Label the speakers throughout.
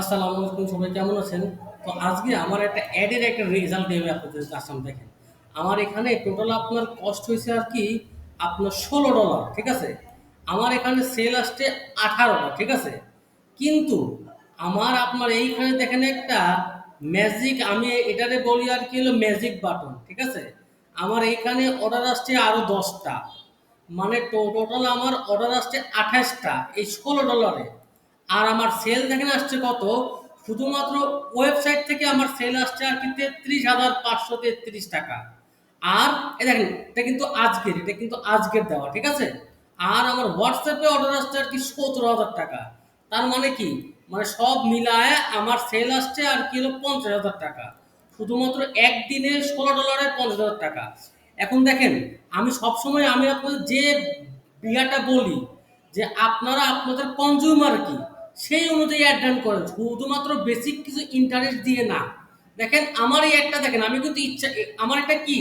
Speaker 1: আসসালামু আলাইকুম, সবাই কেমন আছেন? তো আজকে আমার একটা অ্যাডের একটা রেজাল্ট দেবে আপনাদের আসলাম, দেখেন। আমার এখানে টোটাল আপনার কস্ট হয়েছে আর কি আপনার ষোলো ডলার ঠিক আছে? আমার এখানে সেল আসছে আঠারোটা ঠিক আছে? কিন্তু আমার আপনার এইখানে দেখেন একটা ম্যাজিক আমি এটারে বলি আর কি হলো ম্যাজিক বাটন ঠিক আছে? আমার এইখানে অর্ডার আসছে আরও দশটা। মানে টোটাল আমার অর্ডার আসছে আঠাশটা, এই ষোলো ডলারে আর আমার সেল দেখেন আসছে কত? শুধুমাত্র ওয়েবসাইট থেকে আমার সেল আসছে আর কি তেত্রিশ হাজার পাঁচশো তেত্রিশ টাকা। আর এ দেখেন, এটা কিন্তু আজকের, এটা কিন্তু আজকের দেওয়া, ঠিক আছে? আর আমার হোয়াটসঅ্যাপে অর্ডার আসছে আর কি সতেরো হাজার টাকা। তার মানে কি? মানে সব মিলায় আমার সেল আসছে আর কি হলো পঞ্চাশ হাজার টাকা। শুধুমাত্র একদিনে ষোলো ডলারে পঞ্চাশ হাজার টাকা। এখন দেখেন, আমি সবসময় আমি আপনাদের যে বিয়াটা বলি, যে আপনারা আপনাদের কনজিউমার কি? সেই অনুযায়ী অ্যাড ডান করেন শুধুমাত্র বেসিক কিছু ইন্টারেস্ট দিয়ে না। দেখেন, আমার এই একটা দেখেন, আমি কিন্তু ইচ্ছা, আমার এটা কি?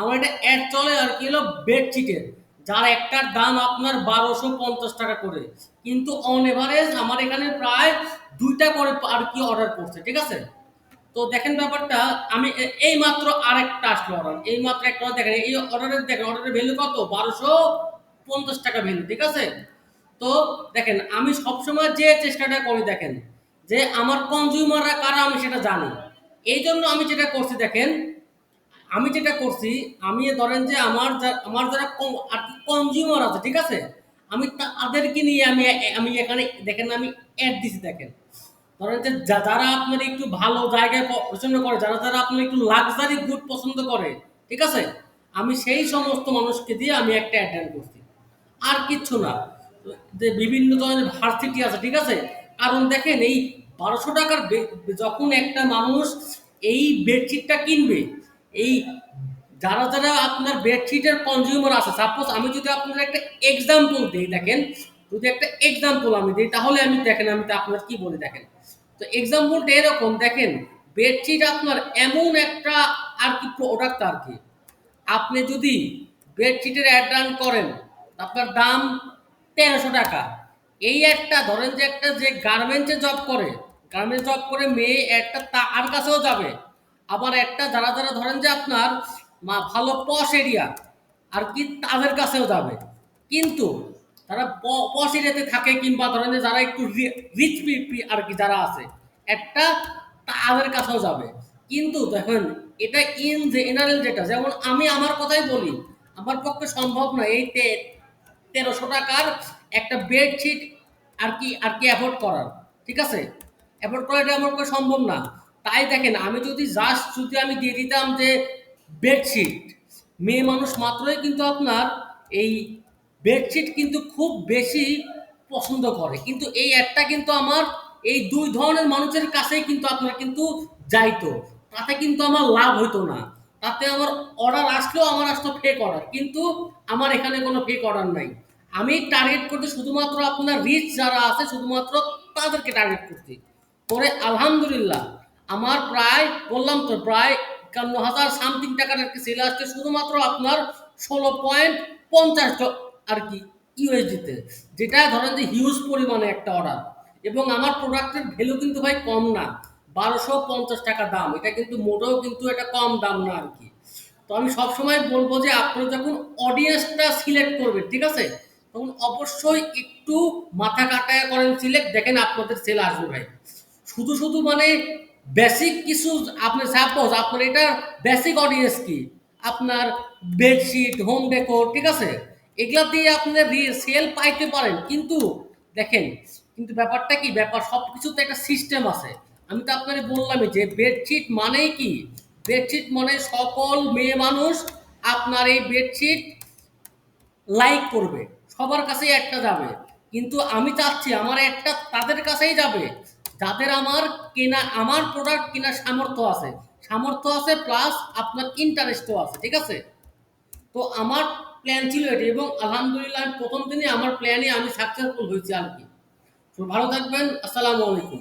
Speaker 1: আমার এটা অ্যাড চলে আর কি হলো বেডশিটের যার একটার দাম আপনার বারোশো পঞ্চাশ টাকা করে। কিন্তু অন এভারেজ আমার এখানে প্রায় দুইটা করে আর কি অর্ডার করছে, ঠিক আছে? তো দেখেন ব্যাপারটা, আমি এই মাত্র আরেকটা আসলো অর্ডার এই মাত্র একটা দেখেন, এই অর্ডারের দেখেন অর্ডারের ভ্যালু কত? বারোশো পঞ্চাশ টাকা ভ্যালু ঠিক আছে? তো দেখেন, আমি সবসময় যে চেষ্টাটা করি দেখেন, যে আমার কনজিউমাররা কারা আমি সেটা জানি। এই জন্য আমি যেটা করছি দেখেন, আমি যেটা করছি, আমি ধরেন যে আমার আমার যারা আর কি কনজিউমার আছে, ঠিক আছে? আমি তাদেরকে নিয়ে আমি আমি এখানে, দেখেন আমি অ্যাড দিছি দেখেন। ধরেন যে যারা আপনার একটু ভালো জায়গায় পছন্দ করে, যারা যারা আপনার একটু লাক্সারি গুড পছন্দ করে, ঠিক আছে? আমি সেই সমস্ত মানুষকে দিয়ে আমি একটা অ্যাড করছি। আর কিচ্ছু না। যে বিভিন্ন ধরনের ভার্সিটি আছে, ঠিক আছে? কারণ দেখেন, এই বারোশো টাকার যখন একটা মানুষ এই বেডশিটটা কিনবে, এই যারা যারা আপনার বেডশিটের কনজিউমার আছে সাপোজ আমি যদি আপনার একটা এক্সাম্পল দিই, দেখেন, যদি একটা এক্সাম্পল আমি দিই, তাহলে আমি, দেখেন, আমি তো আপনার কি বলি, দেখেন? তো এক্সাম্পলটা এরকম, দেখেন, বেডশিট আপনার এমন একটা আর কি প্রোডাক্ট আর কি। আপনি যদি বেডশিটের অ্যাড রান করেন, আপনার দাম তেরোশো টাকা। এই একটা, ধরেন যে একটা যে গার্মেন্টসে জব করে গার্মেন্টস জব করে মেয়ে একটা তার কাছেও যাবে। আবার একটা যারা যারা ধরেন যে আপনার মা ভালো পশ এরিয়া আর কি তাদের কাছেও যাবে। কিন্তু তারা পশ এরিয়াতে থাকে কিংবা ধরেন যে যারা একটু রিচ পিপি আর কি যারা আছে, একটা তাদের কাছেও যাবে। কিন্তু দেখেন, এটা ইন জেনারেল যেটা, যেমন আমি আমার কথাই বলি, আমার পক্ষে সম্ভব না এই তেরোশো টাকার একটা বেডশিট আর কি আর কি অ্যাফোর্ড করার, ঠিক আছে? অ্যাফোর্ড করা এটা আমার সম্ভব না। তাই দেখেন, আমি যদি জাস্ট যদি আমি দিয়ে দিতাম যে বেডশিট, মেয়ে মানুষ মাত্রই কিন্তু আপনার এই বেডশিট কিন্তু খুব বেশি পছন্দ করে। কিন্তু এই একটা কিন্তু আমার, এই দুই ধরনের মানুষের কাছেই কিন্তু আপনার কিন্তু যাইতো। তাতে কিন্তু আমার লাভ হইতো না। তাতে আমার অর্ডার আসলেও আমার আসতো ফেক অর্ডার কিন্তু আমার এখানে কোনো ফেক অর্ডার নাই। আমি টার্গেট করতে শুধুমাত্র আপনার রিচ যারা আছে, শুধুমাত্র তাদেরকে টার্গেট করছি। পরে আলহামদুলিল্লাহ, আমার প্রায় বললাম তো, প্রায় একান্ন হাজার সামথিং টাকার একটি সেল আসছে, শুধুমাত্র আপনার ষোলো পয়েন্ট পঞ্চাশ আর কি ইউএসডিতে যেটা ধরেন যে হিউজ পরিমাণে একটা অর্ডার এবং আমার প্রোডাক্টের ভ্যালু কিন্তু ভাই কম না। বারোশো পঞ্চাশ টাকা দাম। এটা কিন্তু মোটেও কিন্তু এটা কম দাম না আর কি। তো আমি সবসময় বলব যে আপনি যখন অডিয়েন্সটা সিলেক্ট করবেন, ঠিক আছে? তখন অবশ্যই একটু মাথা কাটায় করেন সিলেক্ট দেখেন আপনাদের সেল আসবে ভাই। শুধু শুধু মানে বেসিক কিছু আপনি সাপোজ আপনার এটা বেসিক অডিয়েন্স কি? আপনার বেডশিট হোম ডেকোর ঠিক আছে? এগুলা দিয়ে আপনার সেল পাইতে পারেন। কিন্তু দেখেন, কিন্তু ব্যাপারটা কি? ব্যাপার সব কিছুতে একটা সিস্টেম আছে। আমি তো আপনাকে বললামই যে বেডশিট মানেই কি? বেডশিট মানে সকল মেয়ে মানুষ আপনার এই বেডশিট লাইক করবে, সবার কাছেই একটা যাবে। কিন্তু আমি চাচ্ছি আমার একটা তাদের কাছেই যাবে, যাদের আমার কেনা, আমার প্রোডাক্ট কেনার সামর্থ্য আছে। সামর্থ্য আছে প্লাস আপনার ইন্টারেস্টও আছে, ঠিক আছে? তো আমার প্ল্যান ছিল এটি এবং আলহামদুলিল্লাহ আমি প্রথম দিনই আমার প্ল্যানে আমি সাকসেসফুল হয়েছি আর কি। ভালো থাকবেন, আসসালামু আলাইকুম।